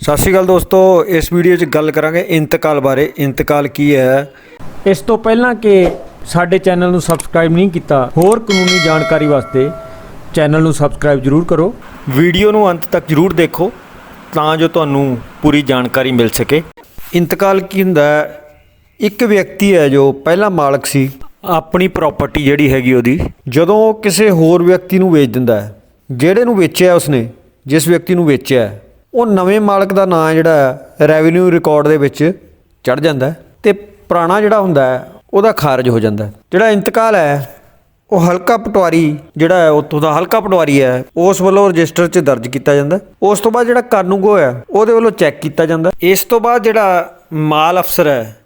ਸਤਿ ਸ਼੍ਰੀ ਅਕਾਲ ਦੋਸਤੋ ਇਸ ਵੀਡੀਓ 'ਚ ਗੱਲ ਕਰਾਂਗੇ ਇੰਤਕਾਲ ਬਾਰੇ। ਇੰਤਕਾਲ ਕੀ ਹੈ? ਇਸ ਤੋਂ ਪਹਿਲਾਂ ਕਿ ਸਾਡੇ ਚੈਨਲ ਨੂੰ ਸਬਸਕ੍ਰਾਈਬ ਨਹੀਂ ਕੀਤਾ ਹੋਰ ਕਾਨੂੰਨੀ ਜਾਣਕਾਰੀ ਵਾਸਤੇ ਚੈਨਲ ਨੂੰ ਸਬਸਕ੍ਰਾਈਬ ਜ਼ਰੂਰ ਕਰੋ। ਵੀਡੀਓ ਨੂੰ ਅੰਤ ਤੱਕ ਜਰੂਰ ਦੇਖੋ ਤਾਂ ਜੋ ਤੁਹਾਨੂੰ ਪੂਰੀ ਜਾਣਕਾਰੀ ਮਿਲ ਸਕੇ। ਇੰਤਕਾਲ ਕੀ ਹੁੰਦਾ ਇੱਕ ਵਿਅਕਤੀ ਹੈ ਜੋ ਪਹਿਲਾ ਮਾਲਕ ਸੀ ਆਪਣੀ ਪ੍ਰਾਪਰਟੀ ਜਿਹੜੀ ਹੈਗੀ ਉਹਦੀ ਜਦੋਂ ਉਹ ਕਿਸੇ ਹੋਰ ਵਿਅਕਤੀ ਨੂੰ ਵੇਚ ਦਿੰਦਾ ਹੈ ਜਿਹੜੇ ਨੂੰ ਵੇਚਿਆ ਉਸਨੇ ਜਿਸ ਵਿਅਕਤੀ ਨੂੰ ਵੇਚਿਆ ਉਹ ਨਵੇਂ ਮਾਲਕ ਦਾ ਨਾਂ ਜਿਹੜਾ ਰੈਵਨਿਊ ਰਿਕਾਰਡ ਦੇ ਵਿੱਚ ਚੜ ਜਾਂਦਾ ਹੈ ਤੇ ਪੁਰਾਣਾ ਜਿਹੜਾ ਹੁੰਦਾ ਉਹਦਾ ਖਾਰਜ ਹੋ ਜਾਂਦਾ ਜਿਹੜਾ ਇੰਤਕਾਲ ਹੈ, ਉਹ ਹਲਕਾ ਪਟਵਾਰੀ ਜਿਹੜਾ ਹੈ, ਉੱਥੋਂ ਦਾ ਹਲਕਾ ਪਟਵਾਰੀ ਹੈ, ਉਸ ਵੱਲੋਂ ਰਜਿਸਟਰ 'ਚ ਦਰਜ ਕੀਤਾ ਜਾਂਦਾ ਉਸ ਤੋਂ ਬਾਅਦ ਜਿਹੜਾ ਕਾਨੂੰਗੋ ਹੈ, ਉਹਦੇ ਵੱਲੋਂ ਚੈੱਕ ਕੀਤਾ ਜਾਂਦਾ ਇਸ ਤੋਂ ਬਾਅਦ ਜਿਹੜਾ ਮਾਲ ਅਫਸਰ ਹੈ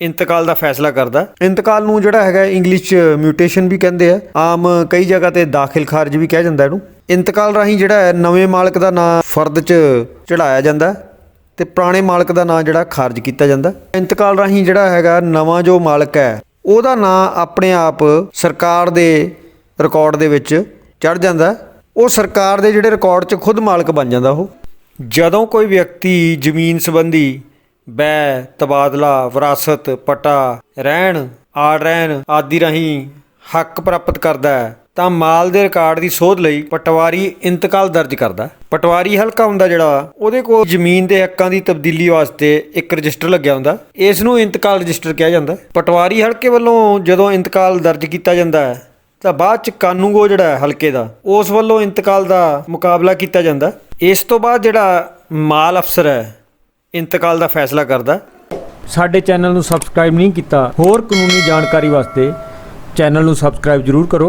ਇੰਤਕਾਲ ਦਾ ਫੈਸਲਾ ਕਰਦਾ। ਇੰਤਕਾਲ ਨੂੰ ਜਿਹੜਾ ਹੈਗਾ ਇੰਗਲਿਸ਼ 'ਚ ਮਿਊਟੇਸ਼ਨ ਵੀ ਕਹਿੰਦੇ ਆ ਆਮ ਕਈ ਜਗ੍ਹਾ ਤੇ ਦਾਖਲ ਖਾਰਜ ਵੀ ਕਿਹਾ ਜਾਂਦਾ ਇਹਨੂੰ ਇੰਤਕਾਲ ਰਾਹੀਂ ਜਿਹੜਾ ਹੈ ਨਵੇਂ ਮਾਲਕ ਦਾ ਨਾਂ ਫਰਦ 'ਚ ਚੜਾਇਆ ਜਾਂਦਾ ਤੇ ਪੁਰਾਣੇ ਮਾਲਕ ਦਾ ਨਾਂ ਜਿਹੜਾ ਖਾਰਜ ਕੀਤਾ ਜਾਂਦਾ। ਇੰਤਕਾਲ ਰਾਹੀਂ ਜਿਹੜਾ ਹੈਗਾ ਨਵਾਂ ਜੋ ਮਾਲਕ ਹੈ ਉਹਦਾ ਨਾਂ ਆਪਣੇ ਆਪ ਸਰਕਾਰ ਦੇ ਰਿਕਾਰਡ ਦੇ ਵਿੱਚ ਚੜ ਜਾਂਦਾ। ਉਹ ਸਰਕਾਰ ਦੇ ਜਿਹੜੇ ਰਿਕਾਰਡ 'ਚ ਖੁਦ ਮਾਲਕ ਬਣ ਜਾਂਦਾ ਉਹ ਜਦੋਂ ਕੋਈ ਵਿਅਕਤੀ ਜ਼ਮੀਨ ਸੰਬੰਧੀ ਬੈ, ਤਬਾਦਲਾ, ਵਿਰਾਸਤ, ਪਟਾ, ਰਹਿਣ, ਆੜ ਰਹਿਣ ਆਦਿ ਰਾਹੀਂ ਹੱਕ ਪ੍ਰਾਪਤ ਕਰਦਾ ਹੈ। ਤਾਂ ਮਾਲ ਦੇ ਰਿਕਾਰਡ ਦੀ ਸੋਧ ਲਈ ਪਟਵਾਰੀ ਇੰਤਕਾਲ ਦਰਜ ਕਰਦਾ ਪਟਵਾਰੀ ਹਲਕਾ ਹੁੰਦਾ ਜਿਹੜਾ, ਉਹਦੇ ਕੋਲ ਜ਼ਮੀਨ ਦੇ ਹੱਕਾਂ ਦੀ ਤਬਦੀਲੀ ਵਾਸਤੇ ਇੱਕ ਰਜਿਸਟਰ ਲੱਗਿਆ ਹੁੰਦਾ ਇਸ ਨੂੰ ਇੰਤਕਾਲ ਰਜਿਸਟਰ ਕਿਹਾ ਜਾਂਦਾ ਪਟਵਾਰੀ ਹਲਕੇ ਵੱਲੋਂ ਜਦੋਂ ਇੰਤਕਾਲ ਦਰਜ ਕੀਤਾ ਜਾਂਦਾ ਹੈ, ਤਾਂ ਬਾਅਦ ਚ ਕਾਨੂੰਗੋ ਜਿਹੜਾ ਹੈ ਹਲਕੇ ਦਾ, ਉਸ ਵੱਲੋਂ ਇੰਤਕਾਲ ਦਾ ਮੁਕਾਬਲਾ ਕੀਤਾ ਜਾਂਦਾ ਇਸ ਤੋਂ ਬਾਅਦ ਜਿਹੜਾ ਮਾਲ ਅਫਸਰ ਹੈ ਇੰਤਕਾਲ ਦਾ ਫੈਸਲਾ ਕਰਦਾ। ਸਾਡੇ ਚੈਨਲ ਨੂੰ ਸਬਸਕ੍ਰਾਈਬ ਨਹੀਂ ਕੀਤਾ, ਹੋਰ ਕਾਨੂੰਨੀ ਜਾਣਕਾਰੀ ਵਾਸਤੇ ਚੈਨਲ ਨੂੰ ਸਬਸਕ੍ਰਾਈਬ ਜ਼ਰੂਰ ਕਰੋ।